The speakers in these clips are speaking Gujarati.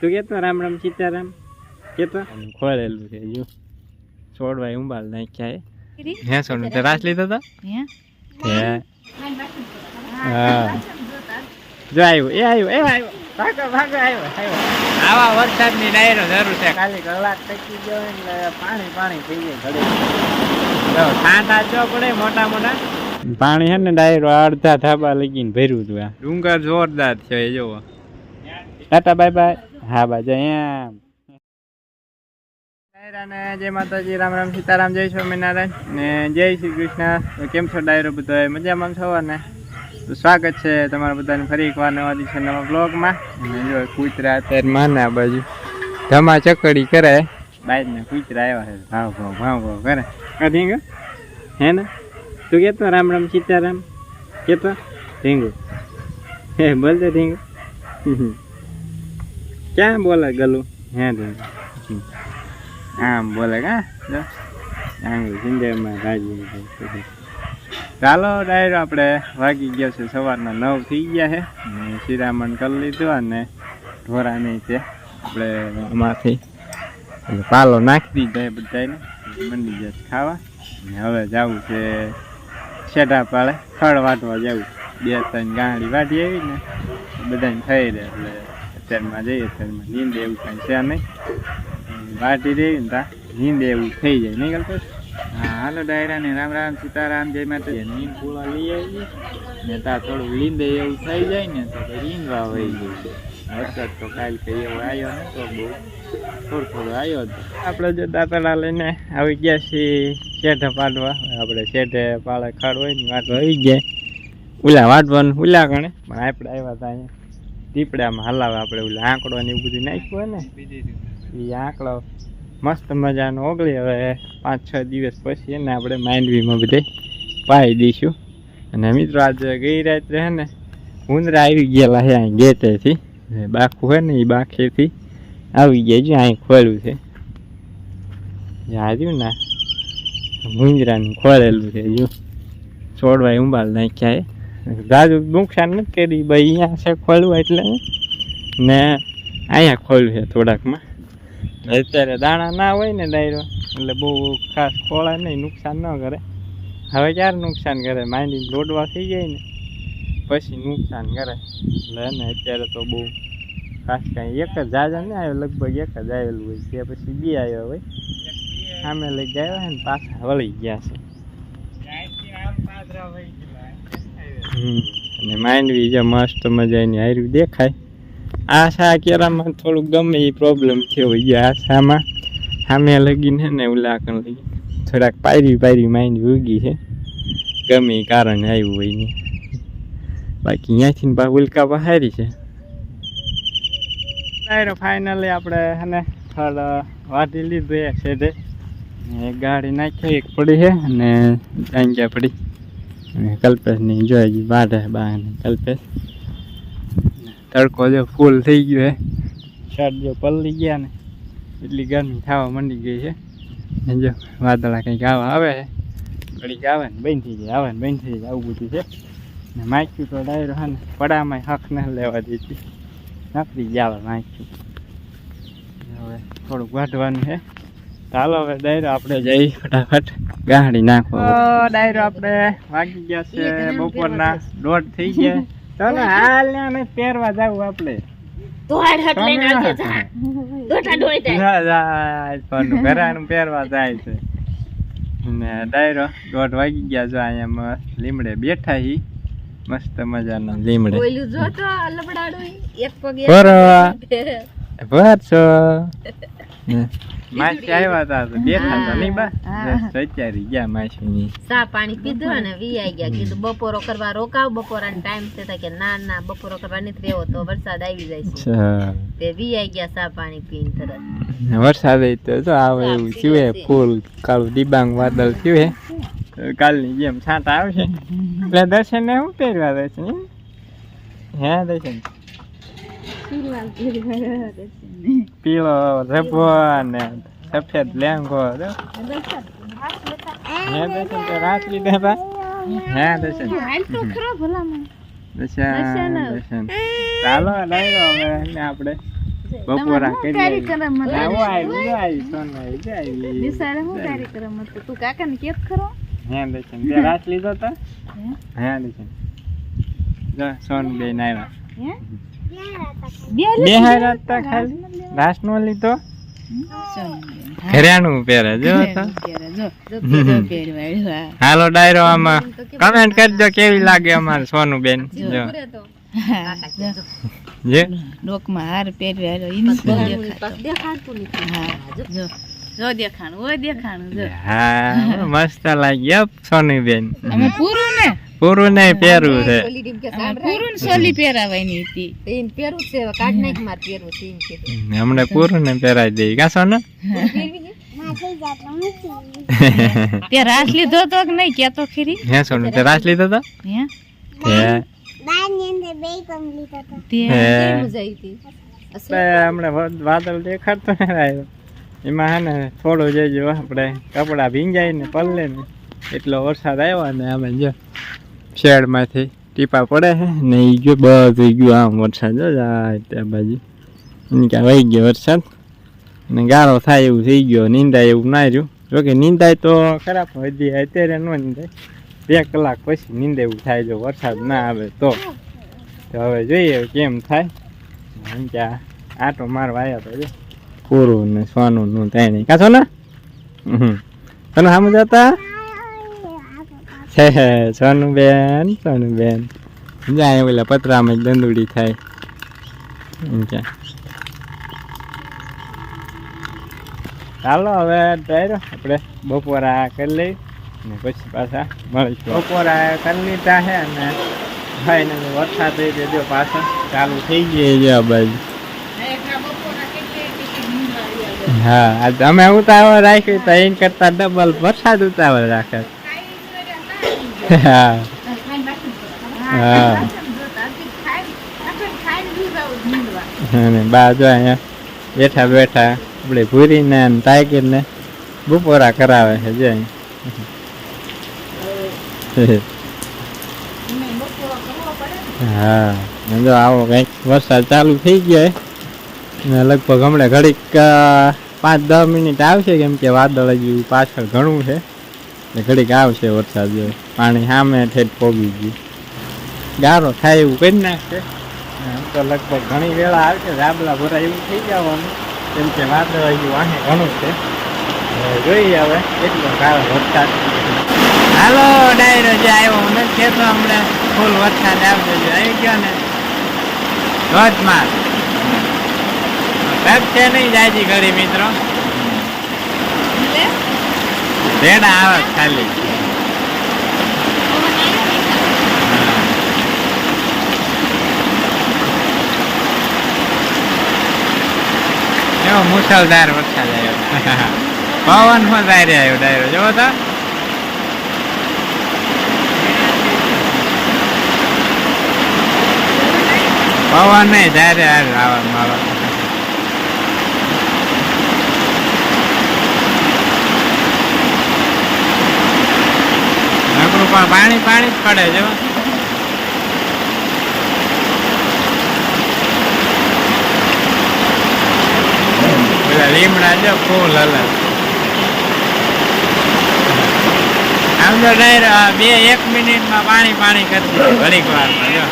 તું કેતો રામ રામ સીતારામ? કેતો? ખોળેલું છે જો. છોડવાય ઉંબાલ નાખ્યા હે હે સોનું તે રાસ લીધો તો? હે? હા. જો આવ્યો એ આવ્યો એ આવ્યો ભાગો ભાગો આવ્યો આવ્યો આવા વરસાદની ડાયરો જરૂર છે. ખાલી કલાક ટકી ગયો એટલે પાણી પાણી થઈ જાય ઘડે જો ઠાંડા જો પડે મોટા મોટા. પાણી છે ને ડાયરો અડધા ધાબા લગીને ભર્યું હતું આ. ડુંગર જોરદાર છે એ જોવો ટાટા બાય બાય. હા, બાજુ ડાયરાને જય માતાજી, રામ રામ, સીતારામ, જય સ્વામિનારાયણ ને જય શ્રી કૃષ્ણ. કેમ છો ડાયરો બધો મજામાં છો ને? તો સ્વાગત છે તમારા બધાને ફરી એકવાર નવા દિવસે નવા બ્લોગમાં. અને જો કૂતરા અત્યારે માને આ બાજુ. ધમા ચકડી કરે. બાઈક ને કૂતરા આવ્યા છે. ભાવ ભાવ ભાવ ભાવ કરે. કઢીંગ હે ને? તું કેતો રામ રામ, સીતારામ? કેતો? ઢીંગુ. હે, બોલતો ઢીંગુ. ક્યાં બોલે ગલું? હે આમ બોલે કા? આંગળી સિંધેમાં રાજી ચાલો, ડાયરો આપણે વાગી ગયો છે સવારના નવ થઈ ગયા છે. અને શિરામણ કરી લીધું અને ઢોરા નહીં છે આપણે આમાંથી પાલો નાખી દીધો બધાને મંડી જશે ખાવા. અને હવે જવું છે શેઢા પાળે ખડ વાટવા જવું. બે ત્રણ ગાંડી વાટી આવી ને બધાને થઈ રહે એટલે અત્યારમાં જઈએ અત્યારમાં નીંદ એવું કાંઈ છે નહીં વાટી રહી ને નીંદ એવું થઈ જાય. નહીં ગલતો હા, હાલો ડાયરા ને રામ રામ, સીતારામ, જય માતા નીંદ પૂળા લઈ આવી ને તા થોડું લીંદે એવું થઈ જાય ને તો લીંદવા વહી ગયું વરસાદ તો કાલ કઈ એવો આવ્યો ને તો બહુ. થોડો થોડો આવ્યો હતો. આપણે જો દાંતડા લઈને આવી ગયા છીએ શેઠે પાડવા. આપણે શેઠે પાડે ખાડ હોય ને વાટ આવી ગયા. ઉલા વાટવાનું ઉલા ગણે. પણ આપણે આવ્યા હતા અહીંયા. દીપડામાં હલાવે આપણે ઓલું આંકડો ને એવું બધું નાખ્યું હોય ને? એ આંકડો મસ્ત મજાનો ઓગળી. હવે પાંચ છ દિવસ પછી એને આપણે માંડવીમાં બધે પાઈ દઈશું. અને મિત્રો આજે ગઈ રાત્રે હે ને ઉંદરા આવી ગયેલા છે અહીં ગેટેથી. બાખું હોય ને એ બાખેથી આવી ગયા છે અહીં ખોલ્યું છે. જાજુ ના? મુંજરાનું ખોલેલું છે જો. છોડવાય ઉંબાલ નાખ્યા એ જાજુ નુકસાન નથી કરી ભાઈ અહીંયા છે ખોલવું એટલે ને અહીંયા ખોલ્યું છે થોડાકમાં. અત્યારે દાણા ના હોય ને ડાયરો એટલે બહુ ખાસ ખોળા નહીં નુકસાન ન કરે. હવે ક્યારે નુકસાન કરે? માંડી લોડવા થઈ જાય ને પછી નુકસાન કરે. એટલે ને અત્યારે તો બહુ ખાસ કાંઈ એક જ જાજા નહીં આવ્યો લગભગ એક જ આવેલું હોય તે પછી બે આવ્યો હોય. સામે લઈ ગયા ને પાછા વળી ગયા છે. અને માંડવી જે મસ્ત મજાની હાર્યું દેખાય. આ શા કેરામાં થોડુંક ગમે એ પ્રોબ્લેમ થયો હોય. આ શામાં સામે લગીને ને ઉલાકણ લગી થોડાક પાયરી પાયરી માંડવી ઉગી છે. ગમે એ કારણે આવ્યું હોય ને. બાકી અહીંયાથી બા ઉલ્કા બહારી છે. ફાઇનલી આપણે હે થર્ડ વાટી લીધું એક એક ગાડી નાખી એક પડી છે અને ટાંગ્યા પડી. કલ્પેશની જોઈ બાઢે બા કલ્પેશ? તડકો જો ફૂલ થઈ ગયો હે. શર્ટ જો પલળી ગયા ને, એટલી ગરમી થવા માંડી ગઈ છે. જો વાદળા કંઈક આવા આવે છે. ઘડીક આવે ને બંધ થઈ જાય, આવે ને બંધ થઈ જાય, આવું બધું છે. ને માચ્યું તો ડાયરો હા ને, પડામાં હક ન લેવા દેતી નકરી જ આવે માચ્યું હવે થોડુંક વાઢવાનું છે. ચાલો હવે ડાયરો આપણે જઈ ફટાફટ ગાડી નાખો ડાયરો આપણે વાગી ગયા છે. બપોરના દોઢ થઈ ગયા. ચાલો હાલ ને પહેરવા જાવું આપણે. પહેરવા જાય છે. ને ડાયરો દોઢ વાગી ગયા જો અહીંયા લીમડે બેઠા હી. મસ્ત મજાના લીમડે. બોલ્યું જો તો લબડાડું એક પગ એક ભરશો. માસી આવ્યા હતા તો બેઠા હતા નહીં બા? સચારી ગયા માસી સા પાણી પીધું અને વી ગયા. કીધું બપોરો કરવા રોકાવ બપોરાનો ટાઈમ છે કે ના ના બપોરો કરવા નથી રહેવો તો વરસાદ આવી જાય છે. તે વી ગયા સા પાણી પીને તરત. વરસાદ તો જો આવે એવું થયું ફૂલ કાળું ડિબાંગ વાદળ થયું હે. તો કાલની જેમ છાંટા આવશે. એટલે દર્શન ને શું પહેરવા દર્શન? હે દર્શન? પીળો રબો અને સફેદ લેંગો. હે દર્શન તો રાત લીધા બા હે દર્શન દર્શન દર્શન ચાલો ડાયરો હવે આપણે બપોરા કરી કાર્યક્રમ હતો? ના, હું આવી, જો આવી, સોનુ આવી, જો આવી. નિશાળે શું કાર્યક્રમ હતો તું કાકાને કેત ખરો હે દર્શન તે રાસ લીધો તો હે દર્શન જો સોનુ બેન આવ્યા હે બે હારા હતા ખાલી? લાસ્ટ નો લીધો? ઘરેણું પહેરે જો તો. હાલો ડાયરો આમાં. કમેન્ટ કરજો કેવી લાગે અમારે સોનું બેન જો. જે. ડોકમાં હાર પહેરવ્યા ઈનું ઈ દેખાતો. નથી. હા જો. જો દેખાણું ઓય દેખાણું જો. હા મસ્ત લાગ્યો સોની બેન અમે પૂરું ને? પૂરું નહીં પહેરું છે. પૂરું ને સોલી પહેરાવાની હતી. પહેરવું જ છે કાઢ નાખ માર પહેરું છે એમ. હમણાં પૂરું ને પહેરાઈ દઈ. કા ને તે રાસ લીધો તો કે નહીં? કેતો ખરી? હે સોનુ તે રાસ લીધો તો? હે? હે? તે. હે? કેવી મજા આવી હતી? આપણે વાદળ દેખાડતો ને આવ્યો એમાં હે ને થોડું જજો આપણે કપડા ભીંજાય ને પલ્લે ને એટલો વરસાદ આવ્યો ને અમે જો. શેડમાંથી ટીપા પડે છે ને એ ગયો બધું ગયું આમ વરસાદ ત્યાં બાજુ. એની ક્યાં વહી ગયો વરસાદ. ને ગારો થાય એવું થઈ ગયો, નીંદાય એવું ના રહ્યું. જોકે નીંદાય તો ખરાબ હજી અત્યારે ન નીંદાય. બે કલાક પછી નીંદાય એવું થાય, જો વરસાદ ના આવે તો. હવે જોઈએ કેમ થાય. એમ કે આટો મારવા આવ્યા તો પૂરું ને સોનું નું થાય નહીં. કાશો ને તને સામે જતા સોનું બેન સોનું બેન જાય ઓલા પતરામાં જ દંદુડી થાય. એમ કે. ચાલો હવે ડાયરો આપણે બપોરા કરી લઈ ને પછી પાછા મળીશું. બપોરા કરી લીધા છે અને ભાઈ ને વરસાદ થઈ જજો પાછો. ચાલુ થઈ ગઈ છે આ બાજુ. હા અમે ઉતાવળ રાખ્યું તો એ કરતા ડબલ વરસાદ ઉતાવળ રાખે. હા. બા જો અહીંયા બેઠા બેઠા આપણે ભૂરીને ટાઈગરને બપોરા કરાવે છે જો હા. જો આવો કંઈક વરસાદ ચાલુ થઈ ગયો ને લગભગ હમણાં ઘડીક પાંચ દસ મિનિટ આવશે કેમ કે વાદળ હજી પાછળ ઘણું છે. ઘડીક આવશે વરસાદ જો પાણી સામે ઠેઠ પોગી ગયું. ગારો થાય એવું કરી નાખશે. આમ તો લગભગ ઘણી વેળા આવશે. રાબલા ભરા એવું થઈ જવાનું. કેમ કે વાદળ હજી વાહે ઘણું છે. જોઈએ હવે કેટલો ગારો વરસાદ હાલો ડાયરો જે આવ્યો હું નથી કહેતો હમણાં. ફૂલ વરસાદ આવજો જો. આવી ગયો ને. ધોધમાર. છે નહીં જાજી ઘડી મિત્રો. રેડા આવે ખાલી. એવો મુસલધાર વરસાદ આવ્યો. પવનમાં જાય આવ્યો ડાયરો જોવો તો. પવન નહીં જ્યારે આવવાનું આવવાનું નકરું પણ પાણી જ પડે જો પેલા લીમડા જો ફૂલ હલે. આમ તો ડાયર બે એક મિનિટમાં પાણી પાણી કરતી ઘડીક વારમાં, જો.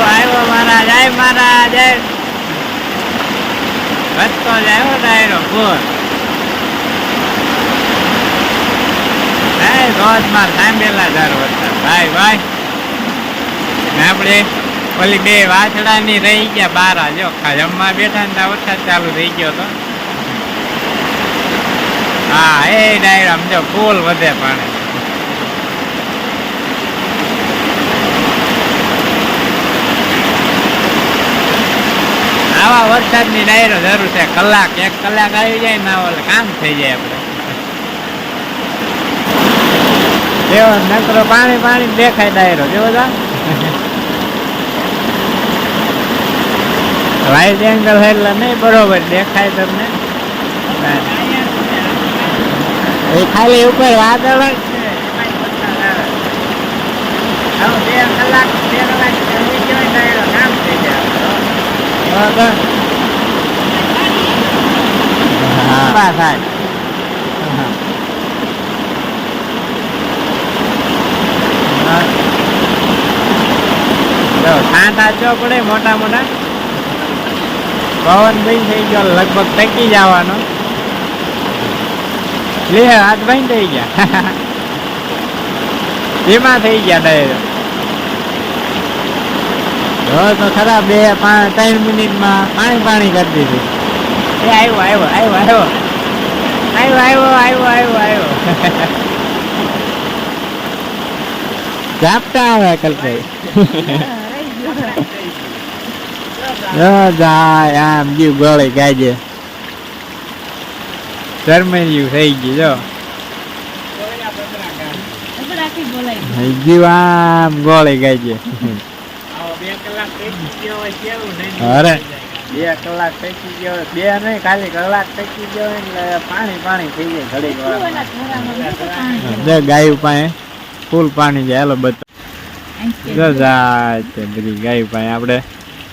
આવ્યો આવ્યો જાય મારા જાય મહારાજ, આય. વધતો જ આવ્યો ડાયરો ફૂલ ભાઈ ધોધમાર થાંભેલા ધાર વરસાદ. ભાઈ ભાઈ. ને આપણે ઓલી બે વાછડાની રહી ગયા બારા, જો જમવા બેઠા ને ત્યાં વરસાદ ચાલુ થઈ ગયો તો. હા, એ ડાયરો, આમ જો, ફૂલ વધે પાણી. આવા વરસાદની ડાયરો જરૂર છે. કલાક, એક કલાક આવી જાય ના કામ થઈ જાય આપણે. એવો નકરો પાણી પાણી દેખાય ડાયરો. તા વાઇડ એંગલ એટલે નહીં, બરોબર દેખાય તમને. ખાલી ઉપર વાદળ જ છે. કલાક vâng vâng ba phải છાંટા જો પડે મોટા મોટા પવનભાઈ થઈ ગયો લગભગ ટકી જવાનો લે હાથ ભાઈ થઈ ગયા ધીમા થઈ ગયા ડાયરેક્ટ જો તો ખરા બે પાંચ ત્રણ મિનિટમાં પાણી પાણી કરી દીધું. એ આવ્યો આવ્યો આવ્યો આવ્યો આવ્યો આવ્યો આવ્યો આવ્યો આવ્યો ઝાપટા આવે કલ્પાઈ જાય આમ જીવ ગળે ગાજે. શરમેલ્યું થઈ ગયું જો. રાખી બોલાય થઈ ગયું આમ ગોળે ગાજે. અરે. બે કલાક થકી ગયો બે નહીં ખાલી કલાક થકી ગયો એટલે પાણી પાણી થઈ જાય ઘડી વારમાં. જો ગાયું પાસે ફૂલ પાણી જાય હાલો બધા બધી ગાયું પાસે. આપણે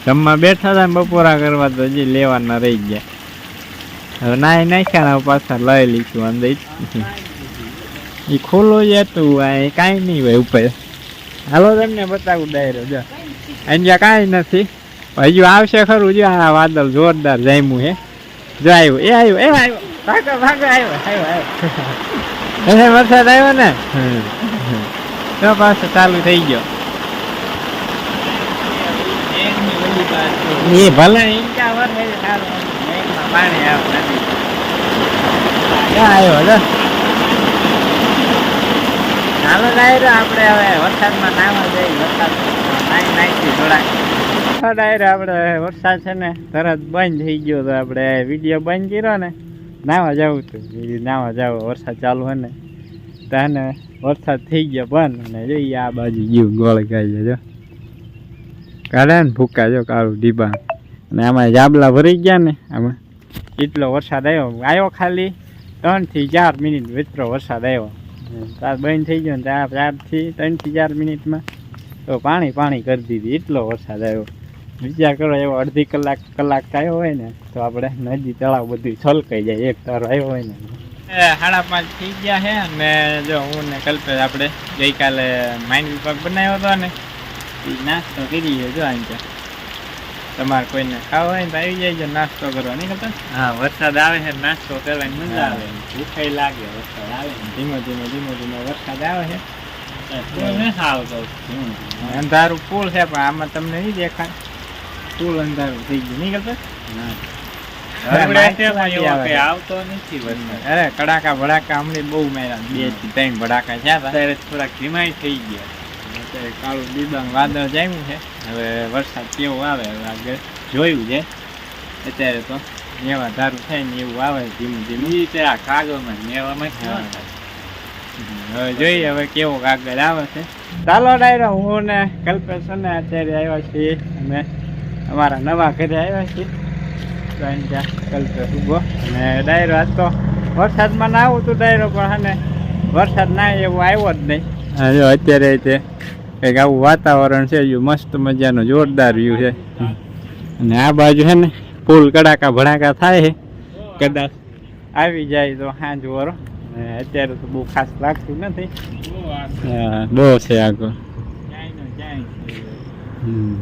જમવા બેઠા હતા ને બપોરા કરવા તો હજી લેવાના રહી ગયા. હવે નાઈ નાખ્યા ને પાછા લઈ લઈશું અંદર. એ ખુલ્લું જતું હતું આ કાંઈ નહીં હોય ઉપર. હાલો તમને બતાવું ડાયરો જો. અહીંયા કાંઈ નથી. હજુ આવશે ખરું જો આ વાદળ જોરદાર જામ્યું હે. જો આવ્યું, એ આવ્યું, એ આવ્યો. ભાગો ભાગો, આવ્યો આવ્યો આવ્યો. એને વરસાદ આવ્યો ને? તો પાછો ચાલુ થઈ ગયો. એ ભલે ઈંચા આવ્યો, જો. આપણે હવે વરસાદમાં નાવા જઈએ વરસાદ આપણે વરસાદ છે ને, તરત બંધ થઈ ગયો તો આપણે વીડિયો બંધ કર્યો ને, નાવા જવું હતું નાવા જાવ, વરસાદ ચાલુ હોય ને વરસાદ થઈ ગયો બંધ અને જોઈએ આ બાજુ ગયું, ગોળ ગાય, જો. કાઢે ને ભૂકા, જો, કાળું ડીબા અને આમાં જાબલા ભરી ગયા ને, આમાં એટલો વરસાદ આવ્યો. આવ્યો ખાલી ત્રણથી ચાર મિનિટ વિતરો વરસાદ આવ્યો. તાર બંધ થઈ ગયો ને ત્યાં ચારથી ત્રણથી ચાર મિનિટમાં તો પાણી પાણી કરી દીધી એટલો વરસાદ આવ્યો. વિચાર કરો એવો અડધી કલાક કલાક થયો હોય ને તો આપણે નદી તળાવ બધું છલકાઈ જાય એક તારો આવ્યો હોય ને. સાડા પાંચ થઈ ગયા છે અને જો હું ને કલ્પેશ આપણે ગઈકાલે માઇન્ડ વિભાગ બનાવ્યો હતો ને એ નાસ્તો કરીએ જો આમ તમારે કોઈને ખાવા હોય ને તો આવી જાય નાસ્તો કરવા નહીં કરતા હા વરસાદ આવે છે નાસ્તો કરવાની મજા આવે. ભૂખાઈ લાગે વરસાદ આવે. ને ધીમે ધીમે ધીમે ધીમે વરસાદ આવે છે. અંધારું પુલ છે પણ આમાં તમને નહીં દેખાય. પુલ અંધારું થઈ ગયું. નહીં કરતા આવતો નથી અરે કડાકા ભડાકા હમણાં બહુ માર્યા. બેથી ત્રણ ભડાકા થયા અત્યારે થોડા ધીમાઈ થઈ ગયા. અત્યારે કાળું ડીબાંગ વાદળ જામ્યું છે. હવે વરસાદ કેવો આવે હવે આગળ જોયું છે. અત્યારે તો નેવા ધારું થાય ને એવું આવે ધીમું ધીમું. તે આ કાગળમાં ને એવામાં જ ન હા. થાય. હવે જોઈએ હવે કેવો કાગળ આવે છે. ચાલો ડાયરો, હું ને કલ્પેશ ને અત્યારે આવ્યા છીએ. અમે અમારા નવા ઘરે આવ્યા છીએ. કલ્પેશ ઊભો. અને ડાયરો, આજ તો વરસાદમાં ના આવું તું ડાયરો, પણ હે ને વરસાદ ના એવો આવ્યો જ નહીં. જો અત્યારે તે કંઈક આવું વાતાવરણ છે, જો મસ્ત મજાનું જોરદાર વ્યૂ છે. અને આ બાજુ છે ને ફૂલ કડાકા ભડાકા થાય કદાચ આવી જાય તો સાંજ વરો અત્યારે તો બહુ ખાસ લાગતું નથી હા, બહુ છે આગળ ક્યાંયનો ક્યાંય છે. હમ.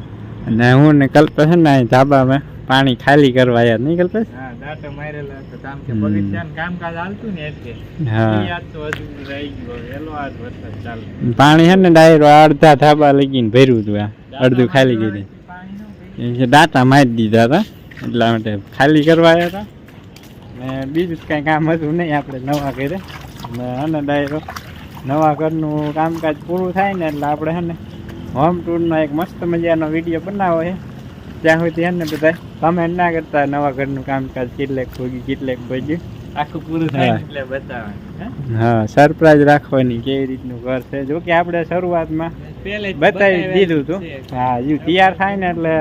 અને હું ને કલ્પેશ છે ને અહીં ધાબામાં પાણી ખાલી કરવા આવ્યા નહીં કલ્પેશ હા દાંતો મારેલા હતા કામ કે હમ. બગીચાનું કામકાજ હાલતું ને એટલે હા ઈ આજ તો હજુ રહી ગયો એલો આજ વરસાદ ચાલુ પાણી છે ને ડાયરો અડધા ધાબા લગીને ભર્યું હતું આ અડધું ખાલી કરી પાણી નો ભેગું. એ દાંતા મારી દીધા હતા એટલા માટે ખાલી કરવા આવ્યા હતા ને બીજું કાંઈ કામ હતું નહીં આપણે નવા ઘરે. ને અને ડાયરો નવા ઘરનું કામકાજ પૂરું થાય ને એટલે આપણે હે ને હોમ ટૂરનો એક મસ્ત મજાનો વીડિયો બનાવો છે. ત્યાં સુધી હે ને બધા કમેન્ટ ના કરતા નવા ઘરનું કામકાજ કેટલેક ભોગી કેટલેક ભોગ્યું. આખું પૂરું થાય એટલે બતાવવાનું હા? સરપ્રાઈઝ રાખવાની કેવી રીતનું ઘર છે. જો કે આપણે શરૂઆતમાં બતાવી દીધું હતું. હા તૈયાર થાય ને એટલે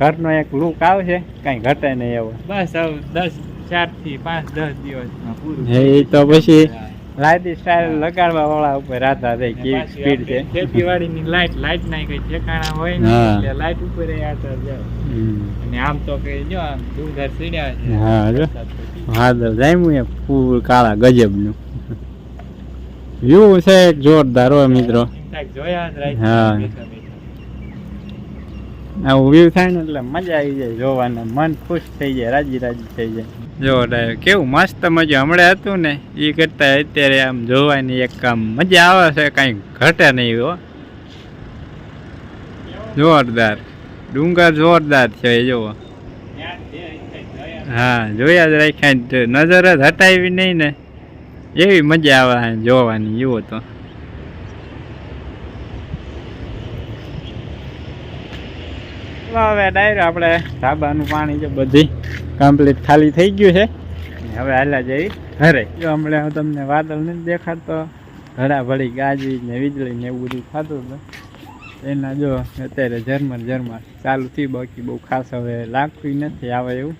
ઘરનો એક લુક આવશે. કાંઈ ઘટે નહીં એવો. બસ દસ ચારથી પાંચ દસ દિવસમાં પૂરું એ તો પછી લાઈટ સ્ટાઇલ લગાડવા વાળા ઉપર આધાર રહે કેવી સ્પીડ છે. ખેતીવાડીની લાઈટ લાઈટ ના કઈ ઠેકાણા હોય ને એટલે લાઈટ ઉપર આધાર જાય અને આમ તો કે જો આમ ડુંગર સીડ્યા છે. હા, જો. હા. વાદળ જામ્યું એ ફૂલ કાળા ગજબનું. વ્યૂ છે એક જોરદાર હોય મિત્રો. જોયા જ હા. આવું વ્યૂ થાય ને એટલે મજા આવી જાય જોવાને. મન ખુશ થઈ જાય રાજી રાજી થઈ જાય. જો ડાયર કેવું મસ્ત મજા. હમણાં હતું ને એ કરતા અત્યારે આમ જોવાની એક આમ મજા આવે છે, કાંઈ ઘટે નહીં હો. જોરદાર. ડુંગર જોરદાર છે, એ જોવો ત્યાં જે ઠીકઠાક જોયા હા, જોયા જ રાખ્યા નજર જ હટાવી નહીં ને. એવી મજા આવે જોવાની, જુઓ તો. હવે ડાયરો આપણે ધાબાનું પાણી છે બધી કમ્પ્લીટ ખાલી થઈ ગયું છે. હવે હાલા જઈ હરે જો હમણાં હું તમને વાદળ નથી દેખાતો ઘડાભળી ગાજી ને વીજળી ને એવું બધું થતું હતું. એના જો અત્યારે ઝરમર ઝરમર ચાલુ થયું, બાકી બહુ ખાસ હવે લાગતું નથી આવે એવું.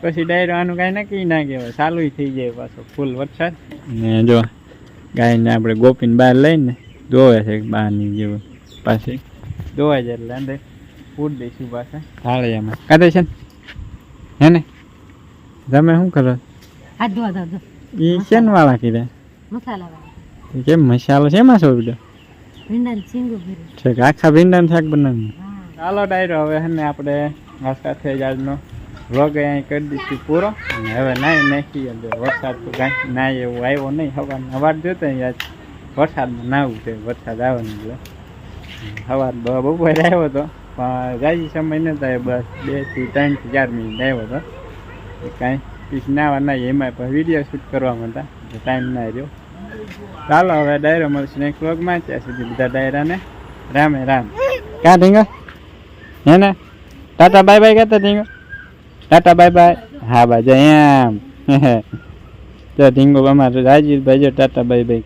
પછી ડાયરો આનું કાંઈ નક્કી ના કહેવાય ચાલુ થઈ જાય પાછો ફૂલ વરસાદ. ને જો ગાયને આપણે ગોપીને બહાર લઈને દોવે છે બહારની જેવું પાછી. દોવાઈ જાય એટલે અંદર. ફૂટ દઈશું પાછા થાળીયામાં કાઢે છે હે ને? તમે શું કરો? હાથ ધોવા ધો. શેન વાળા કીધા? મસાલા વાળા કેમ મસાલો છો બીજો ભીંડા ચીંગું ભીરું છે કે આખા ભીંડાનું શાક બનાવ્યું. ચાલો ડાયરો હવે હે ને આપણે આ સાથે જ આજનો વ્લોગ અહીં કરી દઈશું પૂરો. હવે નાઈ નાખી એટલે વરસાદ તો કાંઈ નાય એવું આવ્યો નહીં. હવાર સવાર જોતો યાર વરસાદમાં નાવું છે વરસાદ આવે ને એટલે. સવાર બપોરે આવ્યો હતો પણ જાજી સમય નતા બસ બેથી ત્રણથી ચાર મિનિટ આવ્યો હતો એ કાંઈ પછી નાવા નહીં એમાં પણ વીડિયો શૂટ કરવા હતા ટાઈમ ના રહ્યો. ચાલો હવે ડાયરો મળશે નેક્સ્ટ વ્લોગમાં ત્યાં સુધી બધા ડાયરાને રામે રામ. ક્યાં ઢીંગો? હે ને? ટાટા બાય બાય કહેતા ઢીંગો? Tata bye bye. હા બાય જય એમ. તો ઢીંગો અમારે રાજીભાઈ જો ટાટા બાય બાય.